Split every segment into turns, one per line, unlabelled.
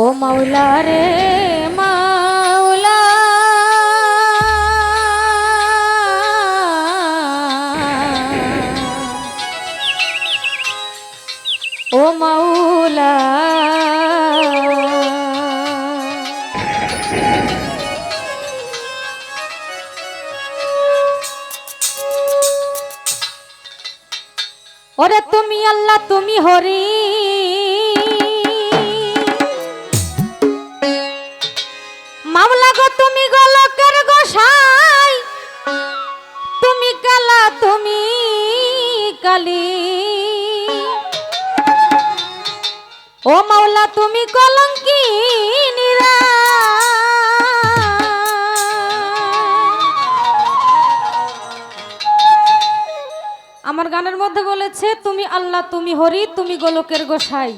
ও মাওলা রে মাওলা। ও ওরে তুমি আল্লাহ তুমি হরি। মামলা গো, তুমি গলকের গোসাই। তুমি কালা, তুমি কালি। ও মাওলা, তুমি কলঙ্কি আমার গানের মধ্যে বলেছে, তুমি আল্লাহ, তুমি হরি, তুমি গোলকের গোসাই।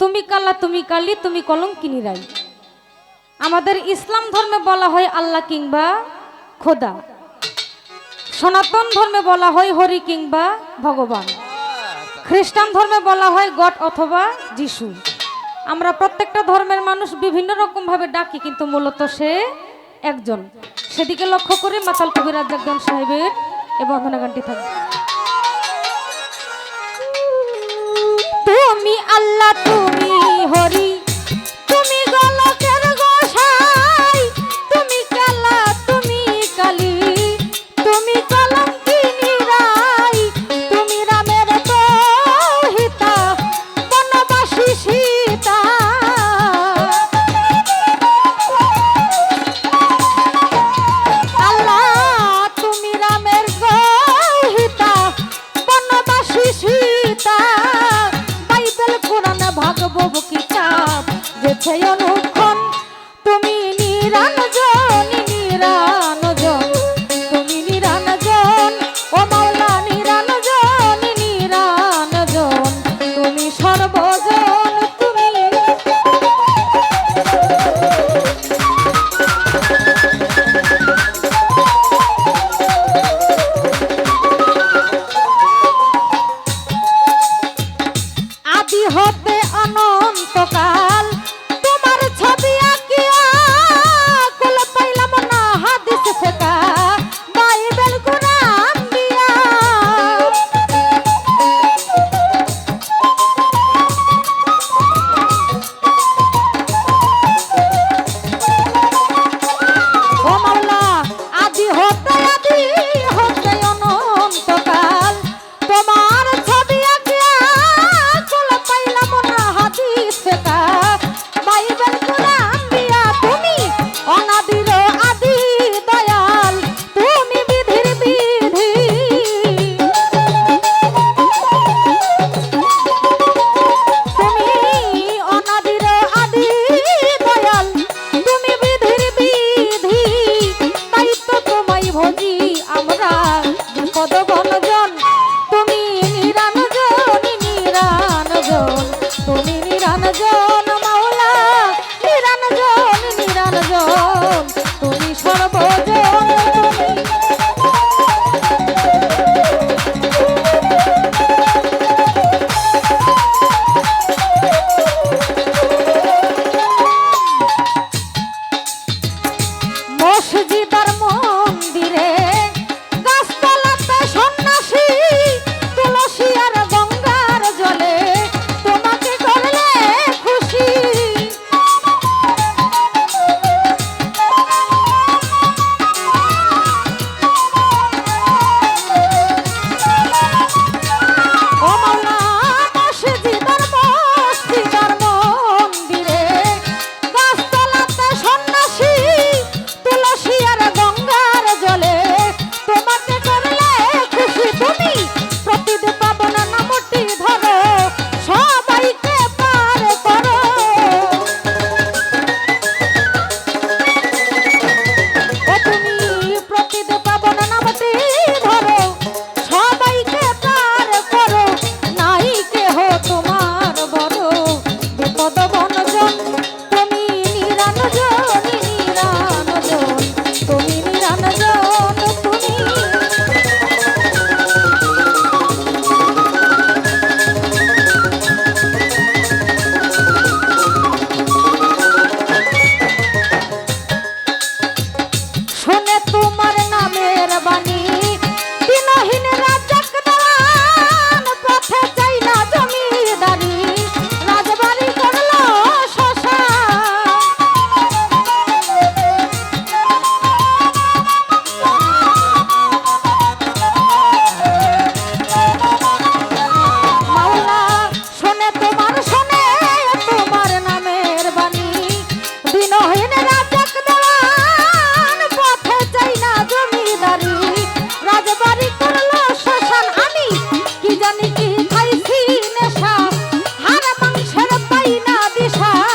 তুমি কালা, তুমি কালি, তুমি কলঙ্কিনী রাই আমাদের ইসলাম ধর্মে বলা হয় আল্লাহ কিংবা খোদা। সনাতন ধর্মে বলা হয় হরি কিংবা ভগবান। খ্রিস্টান ধর্মে বলা হয় গড অথবা যিশু। আমরা প্রত্যেকটা ধর্মের মানুষ বিভিন্ন রকম ভাবে ডাকি, কিন্তু মূলত সে একজন। সেদিকে লক্ষ্য করে মাতাল কবিরাজ একজন সাহেবের এ বন্ধনা গানটি থাকবে। তুমি আল্লাহ, তুমি হরি নিরানজন নিরানজন তুমি নিরানজন ও মাওলা নিরানজন নিরানজন তুমি সর্বজন তুমি হতে সারা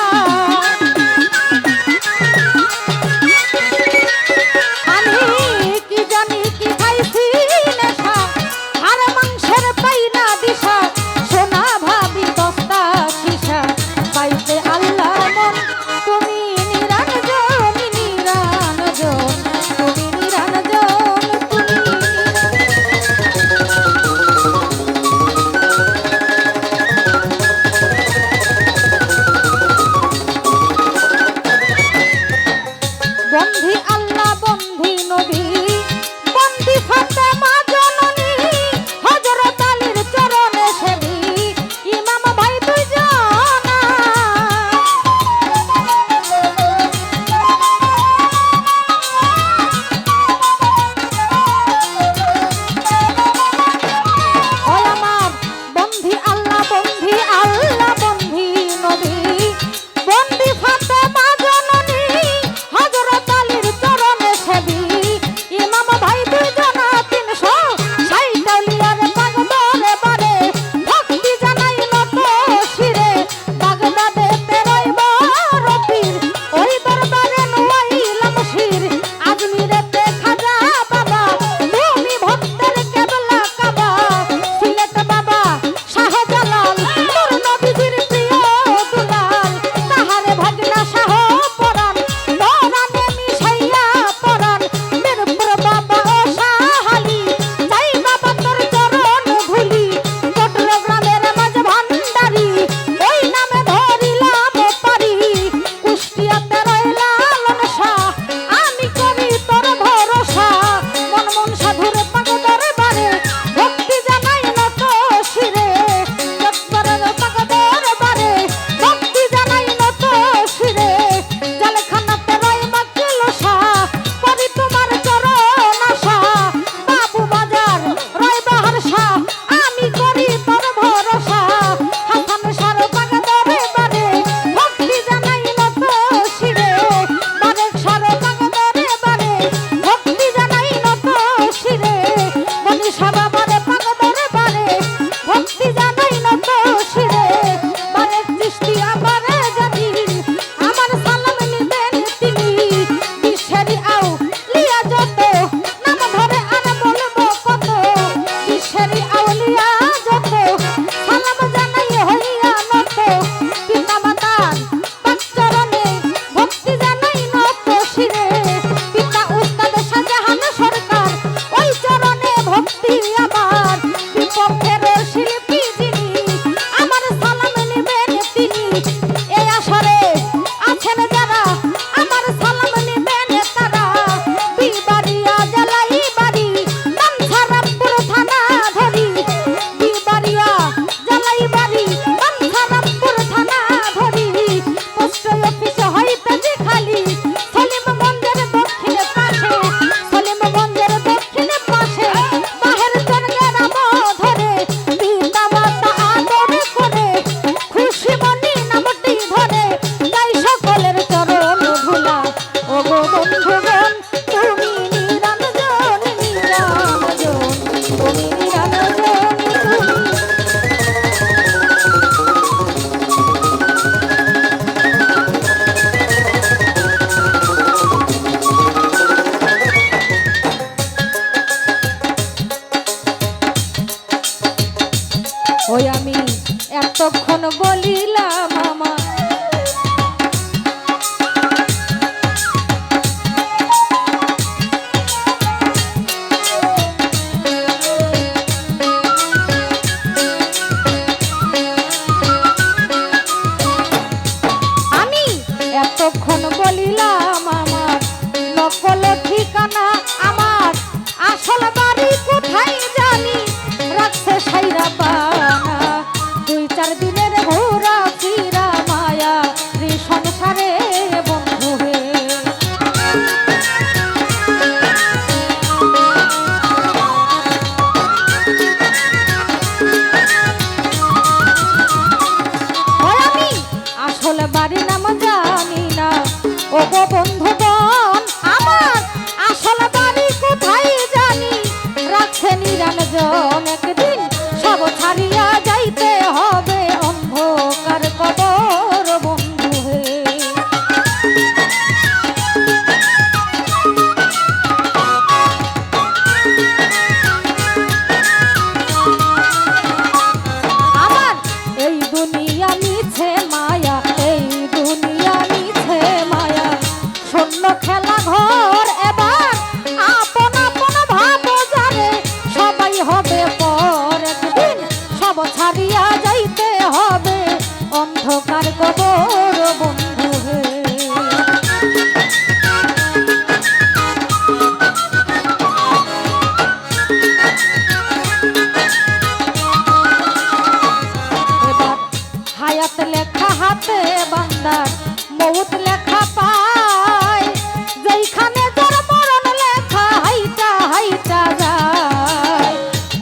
বান্দার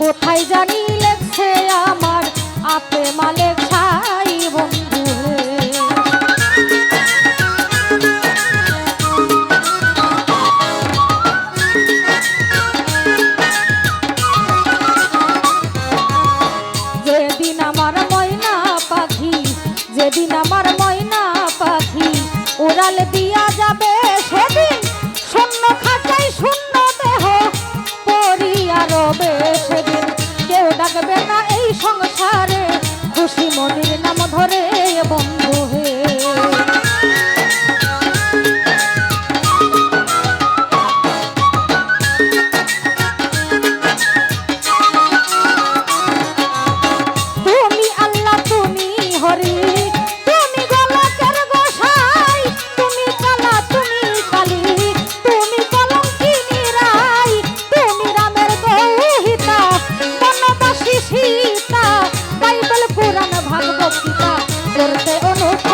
কোথায় জানি লেখছে আমার আপে মালেক ছাই বন্ধু যেদিন আমার ময়না পাখি যেদিন দিয়া বলতে অনুপ